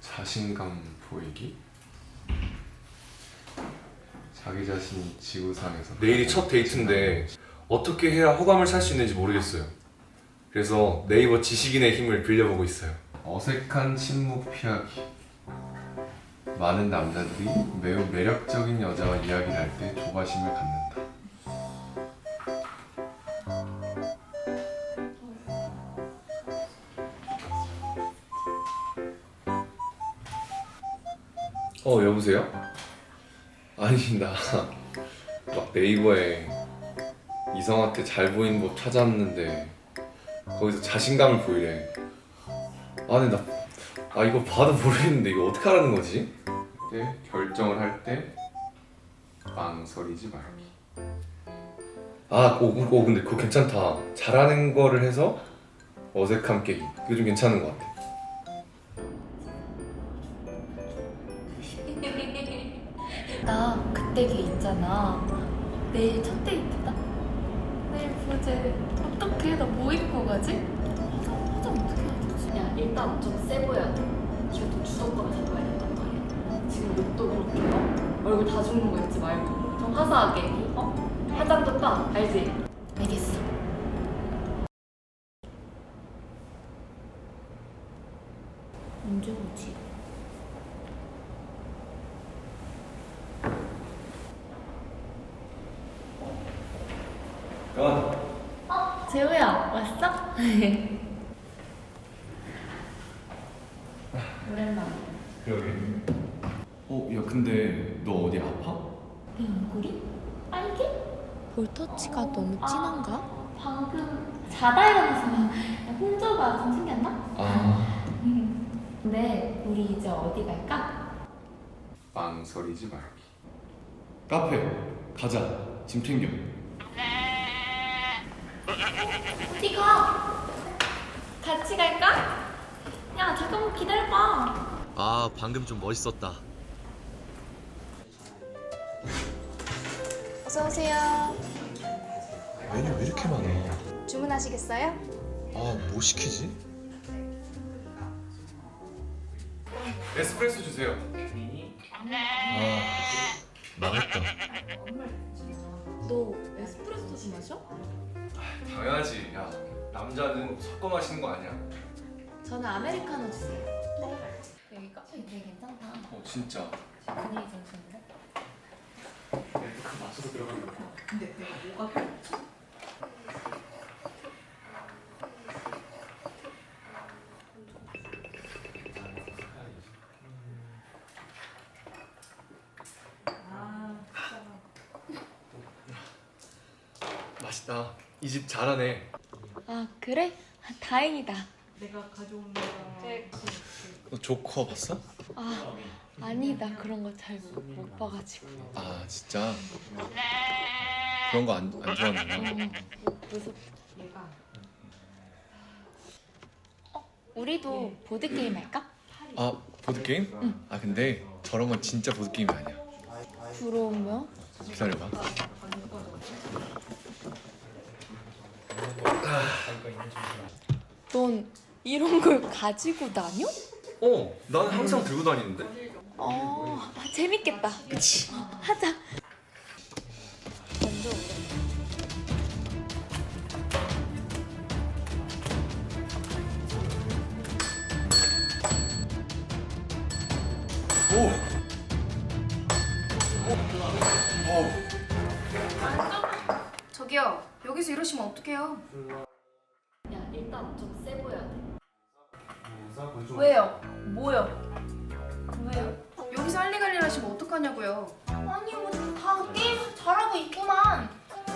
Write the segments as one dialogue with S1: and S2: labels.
S1: 자신감 보이기? 자기 자신이 지구상에서
S2: 내일이 첫 데이트인데 어떻게 해야 호감을 살 수 있는지 모르겠어요. 그래서 네이버 지식인의 힘을 빌려보고 있어요.
S1: 어색한 침묵 피하기 많은 남자들이 매우 매력적인 여자와 이야기를 할 때 조바심을 갖는다
S2: 어 여보세요? 아니 나 막 네이버에 이성한테 잘 보이는 법 찾았는데 거기서 자신감을 보이래. 아니 나아 이거 봐도 모르겠는데 이거 어떻게 하라는 거지?
S1: 그때 결정을 할 때 망설이지 말기
S2: 아, 오, 오 근데 그거 괜찮다. 잘하는 거를 해서 어색함 깨기. 그게 좀 괜찮은 것 같아.
S3: 나 그때 걔 있잖아. 내일 첫 데이트다. 내일 보재. 어떡해? 나 뭐 입고 가지? 화장, 화장 어떻게 해야 되지?
S4: 야 일단 좀 세 보여야 돼. 이거 또 주도권 잡아야 된단 말이야. 지금 룩도 그렇게 어? 얼굴 다 죽는 거 입지 말고 좀 화사하게 어? 화장도 딱 알지?
S3: 알겠어. 언제 오지? 어, 재우야 왔어? 오랜만에.
S1: 그러게 어? 야 근데 너 어디 아파?
S3: 내 얼굴이 빨개? 볼터치가 너무 진한가? 방금 자다 일어나서 홍조가 좀 생겼나?
S1: 아
S3: 근데 우리 이제 어디 갈까?
S1: 망설이지 말기 카페 가자 짐 챙겨
S3: 어디 가? 같이 갈까? 야 잠깐만 기다려봐
S2: 아, 방금 좀 멋있었다.
S5: 어서 오세요.
S2: 메뉴 왜 이렇게 많아?
S5: 주문하시겠어요?
S2: 아, 뭐 시키지? 에스프레소 주세요. 아, 망했다. 남자는 섞어 마시는 거 아니야.
S3: 저는 아메리카노 주세요 여기 카페 되게 괜찮다
S2: 어, 진짜.
S3: 분위기 좀 좋은데?
S2: 맛있다. 이 집 잘하네.
S3: 아 그래? 다행이다
S2: 너 조커 봤어?
S3: 아 아니다 그런 거 잘 못 봐가지고
S2: 아, 진짜. 그런 거 안 안 좋아하는구나.
S3: 어, 무섭다 어? 우리도 보드 게임 할까?
S2: 아, 보드 게임? 아, 근데 저런 건 진짜 보드 게임이 아니야.
S3: 그러면?
S2: 기다려봐.
S3: 넌 이런 걸 가지고 다녀?
S2: 어, 나는 항상 들고 다니는데.
S3: 어 아, 재밌겠다
S2: 그치.
S3: 하자 먼저 오래
S2: 오.
S5: 저기요. 여기서 이러시면 어떡해요?
S4: 야 일단 좀 세 보여야 돼.
S5: 왜요? 뭐요? 왜요? 여기서 할리갈리 하시면 어떡하냐고요?
S6: 아니 뭐 다 게임 잘하고 있구만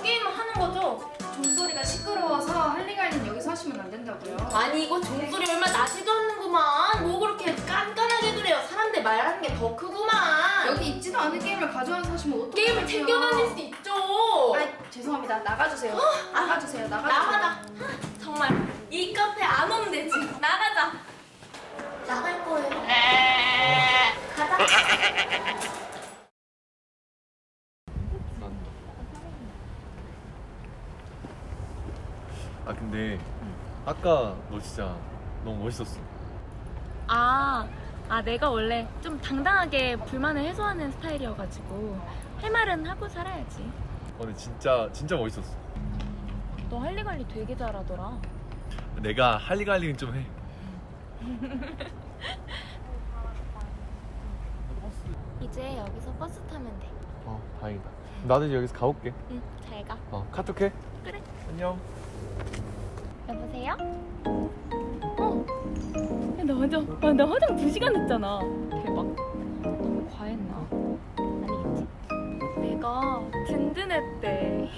S6: 게임 하는 거죠?
S5: 종소리가 시끄러워서 할리갈리는 여기서 하시면 안 된다고요.
S6: 아니 이거 종소리 얼마 나지도 않는구만 뭐 그렇게 깐깐하게 그래요 사람들 말하는 게 더 크구만
S5: 여기 있지도 않은 게임을 가져와서 하시면 어떡해요?
S6: 게임을 챙겨 다닐 수
S5: 아, 죄송합니다. 나가주세요. 나가주세요. 아, 나가주세요.
S6: 나가자. 정말 이 카페 안 오면 되지. 나가자. 나갈 거예요. 네. 가자.
S2: 아 근데 아까 너 진짜 너무 멋있었어.
S3: 아, 아 내가 원래 좀 당당하게 불만을 해소하는 스타일이어가지고 할 말은 하고 살아야지.
S2: 어, 근데 진짜 진짜 멋있었어.
S3: 너 할리 관리 되게 잘하더라.
S2: 내가 할리갈리는 좀 해.
S3: 이제 여기서 버스 타면 돼.
S2: 어, 다행이다. 나도 이제 여기서 가볼게.
S3: 응, 잘 가.
S2: 어, 카톡해.
S3: 그래.
S2: 안녕.
S3: 여보세요? 어? 야, 나 완전, 와, 나 화장 2시간 했잖아. 대박. 너무 과했나? 아니겠지? 내가 든든했대.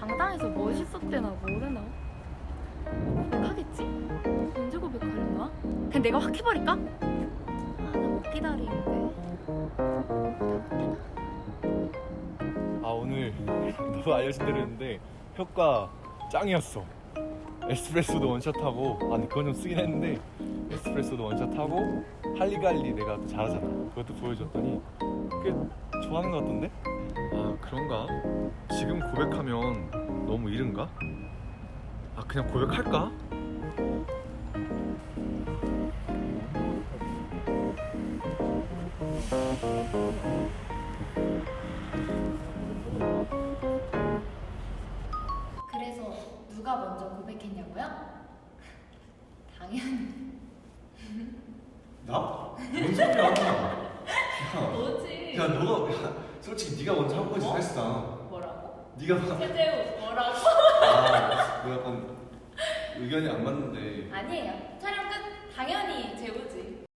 S3: 당당해서 멋있었대나 모르나? 고백하겠지? 언제 고백하려나? 그냥 내가 확 해버릴까? 아, 나못 기다리는데.
S2: 아 오늘 너가 알려준 대로 했는데 효과 짱이었어. 에스프레소도 원샷하고 아 근데 그건 좀 쓰긴 했는데 에스프레소도 원샷하고 할리갈리 내가 또 잘하잖아. 그것도 보여줬더니 꽤 좋아하는 것 같던데? 아 그런가? 지금 고백하면 너무 이른가? 아 그냥 고백할까?
S3: 그래서 누가 먼저 고백했냐고요? 당연히
S1: 나? 뭔 소리야?
S3: 너지.
S1: 야 너가 야, 솔직히 네가 먼저 한 번씩
S3: 어?
S1: 했어.
S3: 뭐라고?
S1: 네가 막
S3: 세대우 뭐라고?
S1: 아, 뭐 약간 의견이 안 맞는데.
S3: 아니에요. 촬영 끝 당연히 재우지.